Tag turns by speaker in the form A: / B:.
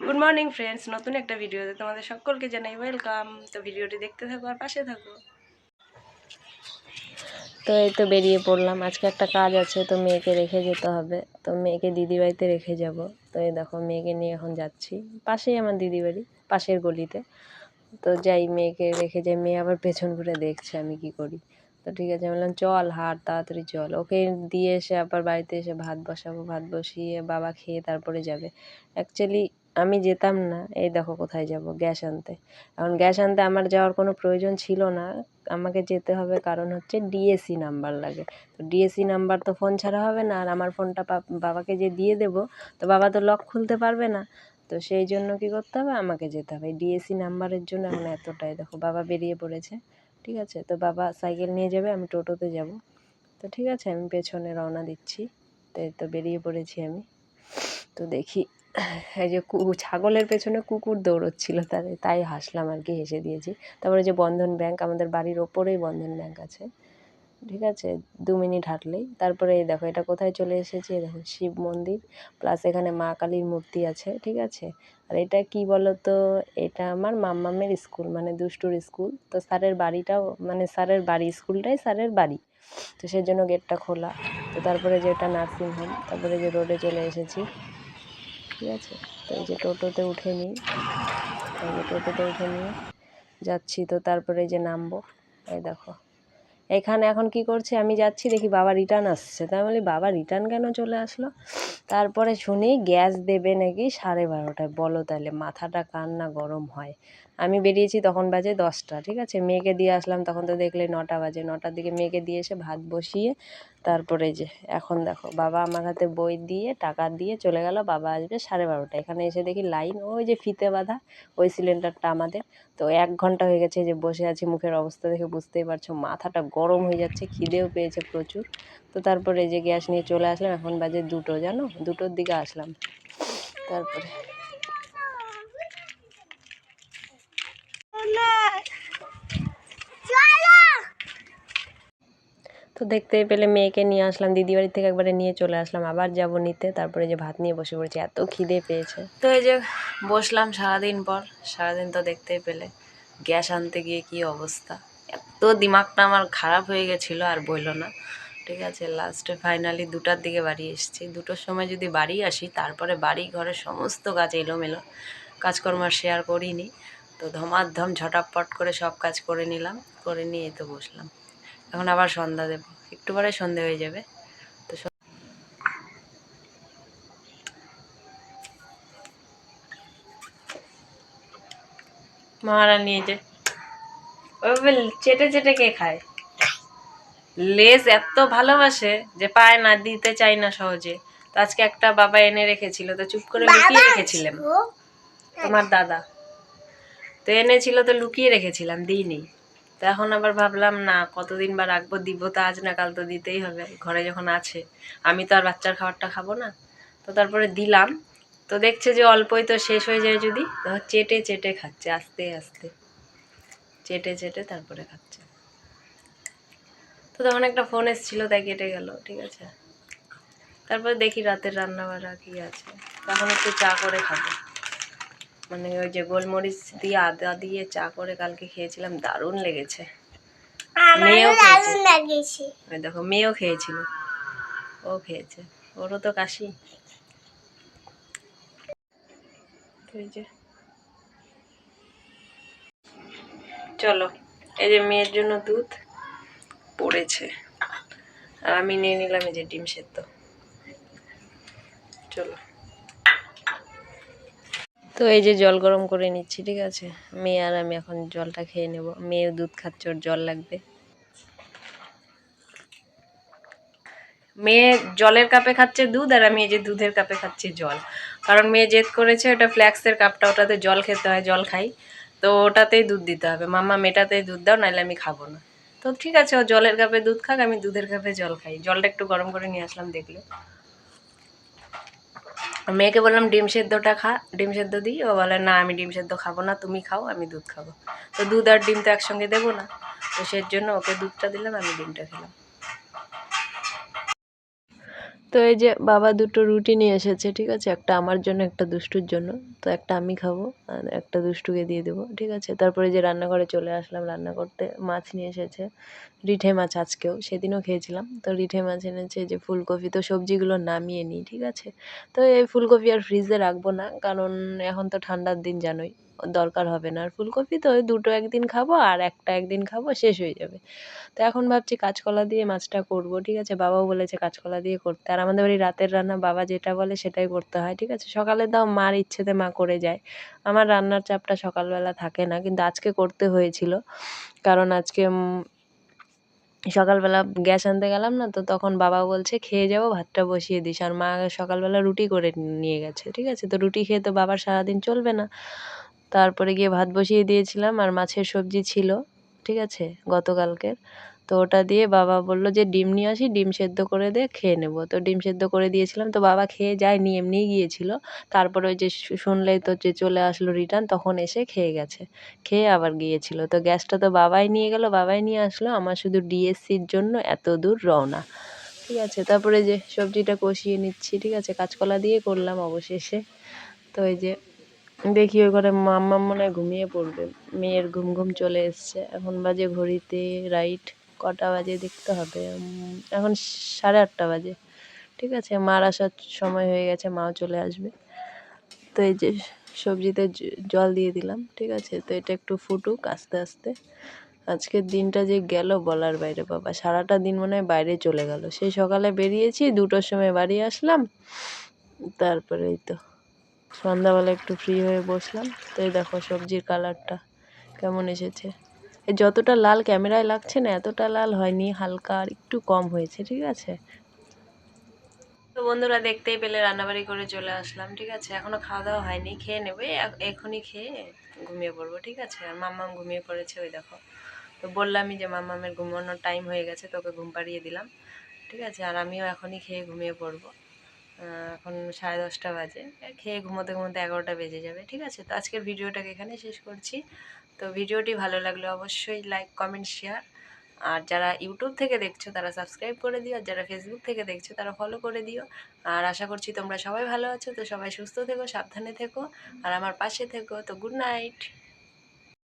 A: Good morning friends নতুন একটা ভিডিওতে তোমাদের সকলকে জানাই ওয়েলকাম তো ভিডিওটি দেখতে থাকো আর পাশে থাকো।
B: তো এই তো বেরিয়ে পড়লাম। আজকে একটা কাজ আছে, তো মেয়েকে রেখে যেতে হবে। তো মেয়েকে দিদিবাড়িতে রেখে যাব। তো এই দেখো, মেয়েকে নিয়ে এখন যাচ্ছি। পাশেই আমার দিদি বাড়ি, পাশের গলিতে। তো যাই, মেয়েকে রেখে যাই। মেয়ে আবার পেছন ঘুরে দেখছে আমি কি করি। তো ঠিক আছে, আমি বললাম, চল, হাট, তাড়াতাড়ি চল। ওকে দিয়ে এসে আবার বাড়িতে এসে ভাত বসাবো। ভাত বসিয়ে বাবা খেয়ে তারপরে যাবে। অ্যাকচুয়ালি আমি যেতাম না। এই দেখো কোথায় যাব, গ্যাস আনতে। এখন গ্যাস আনতে আমার যাওয়ার কোনো প্রয়োজন ছিল না। আমাকে যেতে হবে কারণ হচ্ছে ডিএসসি নাম্বার লাগে। তো ডিএসসি নাম্বার তো ফোন ছাড়া হবে না, আর আমার ফোনটা বাবাকে যে দিয়ে দেব, তো বাবা তো লক খুলতে পারবে না। তো সেই জন্য কি করতে হবে? আমাকে যেতে হবে। ডিএসসি নাম্বারের জন্য এখন এতটাই। দেখো বাবা বেরিয়ে পড়েছে, ঠিক আছে? তো বাবা সাইকেল নিয়ে যাবে, আমি টোটোতে যাব। তো ঠিক আছে, আমি পেছনে রওনা দিচ্ছি। তো বেরিয়ে পড়েছি আমি। তো দেখি। এই যে ছাগলের পেছনে কুকুর দৌড়চ্ছিল তাদের, তাই হাসলাম আর কি, হেসে দিয়েছি। তারপরে যে বন্ধন ব্যাংক, আমাদের বাড়ির ওপরেই বন্ধন ব্যাংক আছে, ঠিক আছে? দু মিনিট হাঁটলেই। তারপরে এই দেখো, এটা কোথায় চলে এসেছি? দেখো, শিব মন্দির প্লাস এখানে মা কালীর মূর্তি আছে, ঠিক আছে? আর এটা কি বলো তো এটা আমার মাম্মামের স্কুল মানে দুষ্টুর স্কুল। তো স্যারের বাড়িটাও মানে স্যারের বাড়ি, স্কুলটাই স্যারের বাড়ি। তো সেই জন্য গেটটা খোলা। তো তারপরে যে এটা নার্সিং হোম, তারপরে যে রোডে চলে এসেছি। ঠিক আছে। তো এই যে টোটোতে উঠে নিই। এই যে টোটোতে উঠে নিয়ে যাচ্ছি তো তারপরে যে নামবো। এই দেখো। এখানে এখন কি করছে? আমি যাচ্ছি, দেখি বাবা রিটার্ন আসছে। তাই বলি বাবা রিটার্ন কেন চলে আসলো? তারপরে শুনি গ্যাস দেবে নাকি সাড়ে বারোটায়। বলো তাহলে, মাথাটা কান্না গরম হয়? আমি বেরিয়েছি তখন বাজে দশটা, ঠিক আছে? মেয়েকে দিয়ে আসলাম, তখন তো দেখলে নটা বাজে। নটার দিকে মেয়েকে দিয়ে এসে ভাত বসিয়ে তারপরে যে, এখন দেখো, বাবা আমার হাতে বই দিয়ে টাকা দিয়ে চলে গেল, বাবা আসবে সাড়ে বারোটা এখানে এসে দেখি লাইন, ওই যে ফিতে বাঁধা, ওই সিলিন্ডারটা আমাদের। তো এক ঘণ্টা হয়ে গেছে যে বসে আছি, মুখের অবস্থা দেখে বুঝতেই পারছ, মাথাটা গরম হয়ে যাচ্ছে, খিদেও পেয়েছে প্রচুর। তো তারপরে যে গ্যাস নিয়ে চলে আসলাম, এখন বাজে দুটো, জানো? দুটোর দিকে আসলাম। তারপরে তো দেখতে পেলে মেয়েকে নিয়ে আসলাম দিদি বাড়ি থেকে একবারে নিয়ে চলে আসলাম, আবার যাব নিতে। তারপরে যে ভাত নিয়ে বসে পড়েছি, এত খিদে পেয়েছে। তো এই যে বসলাম সারাদিন পর, সারাদিন তো দেখতেই পেলে, গ্যাস আনতে গিয়ে কি অবস্থা। এত দিমাগটা আমার খারাপ হয়ে গেছিল, আর বলল না। ঠিক আছে লাস্টে ফাইনালি দুটার দিকে বাড়ি এসেছি। দুটোর সময় যদি বাড়ি আসি, তারপরে বাড়ি, ঘরের সমস্ত কাজ এলোমেলো। কাজকর্ম শেয়ার করিনি। তো ধমাধম ঝটাপট করে সব কাজ করে নিলাম করে নিয়ে তো বসলাম। এখন আবার সন্ধ্যা দেবো একটু পরে সন্ধে হয়ে যাবে। তো মহারানী এই যে ওইভাবে চেটে চেটে কে খায়? লেজ এত ভালোবাসে যে পায় না দিতে চাই না সহজে। তো আজকে একটা বাবা এনে রেখেছিল তো চুপ করে লুকিয়ে রেখেছিলাম তোমার দাদা। তো এনেছিল তো লুকিয়ে রেখেছিলাম, দিইনি। তো এখন আবার ভাবলাম, না, কতদিন বা রাখব, দিব তো আজ না কাল তো দিতেই হবে, ঘরে যখন আছে। আমি তো আর বাচ্চার খাবারটা খাব না। তো তারপরে দিলাম। তো দেখছে যে অল্পই তো শেষ হয়ে যায় যদি, তো চেটে চেটে খাচ্ছে, আস্তে আস্তে। চেটে চেটে তারপরে খাচ্ছে। তো তখন একটা ফোন এসেছিল, তাই কেটে গেল, ঠিক আছে। তারপরে দেখি রাতের রান্না বান্না কী আছে। তখন একটু চা করে খাব। মানে ওই যে গোলমরিচ দিয়ে আদা দিয়ে চা করে কালকে খেয়েছিলাম দারুণ লেগেছে। মেয়েও খেয়েছে। দেখো মেয়েও খেয়েছিল। ও খেয়েছে। ওরও তো কাশি। চলো এই যে মেয়ের জন্য দুধ পড়েছে। আর আমি নিয়ে নিলাম এই যে ডিম সেদ্ধ। চলো। তো এই যে জল গরম করে নিচ্ছি, ঠিক আছে? মেয়ে আর আমি এখন জলটা খেয়ে নেব। মেয়ে দুধ খাচ্ছে, ওর জল লাগবে। মেয়ে জলের কাপে খাচ্ছে দুধ আর আমি এই যে দুধের কাপে খাচ্ছি জল। কারণ মেয়ে জেদ করেছে ওটা ফ্ল্যাক্সের কাপটা, ওটাতে জল খেতে হয়, জল খাই। তো ওটাতেই দুধ দিতে হবে। মাম্মা মেটাতেই দুধ দাও, নাহলে আমি খাব না। তো ঠিক আছে, ও জলের কাপে দুধ খাক, আমি দুধের কাপে জল খাই। জলটা একটু গরম করে নিয়ে আসলাম, দেখলে। মেয়েকে বললাম ডিম সেদ্ধটা খা, ডিম সেদ্ধ দিই। ও বলে, না, আমি ডিম সেদ্ধ খাব না, তুমি খাও, আমি দুধ খাব। তো দুধ আর ডিম তো একসঙ্গে দেবো না। তো সেই জন্য ওকে দুধটা দিলাম, আমি ডিমটা খেলাম। তো এই যে বাবা দুটো রুটি নিয়ে এসেছে, ঠিক আছে? একটা আমার জন্য, একটা দুষ্টুর জন্য। তো একটা আমি খাব, আর একটা দুষ্টুকে দিয়ে দেবো, ঠিক আছে? তারপরে যে রান্নাঘরে চলে আসলাম রান্না করতে, মাছ নিয়ে এসেছে। রিঠে মাছ আজকেও, সেদিনও খেয়েছিলাম। তো রিঠে মাছ এনেছে যে ফুলকপি, তো সবজিগুলো নামিয়ে নিই, ঠিক আছে? তো এই ফুলকপি আর ফ্রিজে রাখব না, কারণ এখন তো ঠান্ডার দিন জানোই, দরকার হবে না। আর ফুলকপি তো দুটো একদিন খাব আর একটা একদিন খাব, শেষ হয়ে যাবে। তো এখন ভাবছি কাঁচকলা দিয়ে মাছটা করব, ঠিক আছে? বাবাও বলেছে কাঁচকলা দিয়ে করতে। আর আমাদের বাড়ি রাতের রান্না বাবা যেটা বলে সেটাই করতে হয়, ঠিক আছে? সকালে তাও মার ইচ্ছেতে মা করে যায়। আমার রান্নার চাপটা সকালবেলা থাকে না, কিন্তু আজকে করতে হয়েছিল। কারণ আজকে সকালবেলা গ্যাস আনতে গেলাম না, তো তখন বাবা বলছে, খেয়ে যাব, ভাতটা বসিয়ে দিস। আর মা সকালবেলা রুটি করে নিয়ে গেছে, ঠিক আছে? তো রুটি খেয়ে তো বাবার সারাদিন চলবে না। তারপরে গিয়ে ভাত বসিয়ে দিয়েছিলাম, আর মাছের সবজি ছিল, ঠিক আছে? গতকালকের। তো ওটা দিয়ে বাবা বলল যে ডিম নিয়ে আসি, ডিম সেদ্ধ করে দে খেয়ে নেব। তো ডিম সেদ্ধ করে দিয়েছিলাম, তো বাবা খেয়ে যায়নি, এমনিই গিয়েছিল। তারপরে ওই যে শুনলেই তো যে চলে আসলো রিটার্ন তখন এসে খেয়ে গেছে। খেয়ে আবার গিয়েছিল। তো গ্যাসটা তো বাবাই নিয়ে গেল, বাবাই নিয়ে আসলো। আমার শুধু ডিএসসির জন্য এত দূর রওনা। ঠিক আছে, তারপরে যে সবজিটা কষিয়ে নিচ্ছি, ঠিক আছে, কাঁচকলা দিয়ে করলাম অবশেষে। তো এই যে দেখি ওই ঘরে মাম্মা মনে হয় ঘুমিয়ে পড়বে। মেয়ের ঘুম ঘুম চলে এসছে। এখন বাজে ঘড়িতে রাইট কটা বাজে দেখতে হবে। এখন সাড়ে আটটা বাজে। ঠিক আছে, মার আসার সময় হয়ে গেছে, মাও চলে আসবে। তো এই যে সবজিতে জল দিয়ে দিলাম, ঠিক আছে? তো এটা একটু ফুটুক আস্তে আস্তে। আজকের দিনটা যে গেল বলার বাইরে, বাবা। সারাটা দিন মনে হয় বাইরে চলে গেল। সেই সকালে বেরিয়েছি, দুটোর সময় বাড়ি আসলাম। তারপরে এই তো সন্ধ্যাবেলা একটু ফ্রি হয়ে বসলাম। তো এই দেখো সবজির কালারটা কেমন এসেছে। যতটা লাল ক্যামেরায় লাগছে না, এতটা লাল হয়নি, হালকা আর একটু কম হয়েছে, ঠিক আছে? তো বন্ধুরা দেখতেই পেলে রান্নাবাড়ি করে চলে আসলাম, ঠিক আছে? এখনও খাওয়া দাওয়া হয়নি, খেয়ে নেবে এখনই খেয়ে ঘুমিয়ে পড়ব, ঠিক আছে? আর মাম্মাম ঘুমিয়ে পড়েছে, ওই দেখো। তো বললামই যে মাম্মামের ঘুমানোর টাইম হয়ে গেছে তোকে ঘুম পাড়িয়ে দিলাম, ঠিক আছে? আর আমিও এখনই খেয়ে ঘুমিয়ে পড়ব। এখন সাড়ে দশটা বাজে খেয়ে ঘুমোতে ঘুমোতে এগারোটা বেজে যাবে, ঠিক আছে? তো আজকের ভিডিওটাকে এখানে শেষ করছি। তো ভিডিওটি ভালো লাগলে অবশ্যই লাইক কমেন্ট শেয়ার আর যারা ইউটিউব থেকে দেখছ, তারা সাবস্ক্রাইব করে দিও। আর যারা ফেসবুক থেকে দেখছ, তারা ফলো করে দিও। আর আশা করছি তোমরা সবাই ভালো আছো। তো সবাই সুস্থ থেকো, সাবধানে থেকো। আর আমার পাশে থেকো। তো গুড নাইট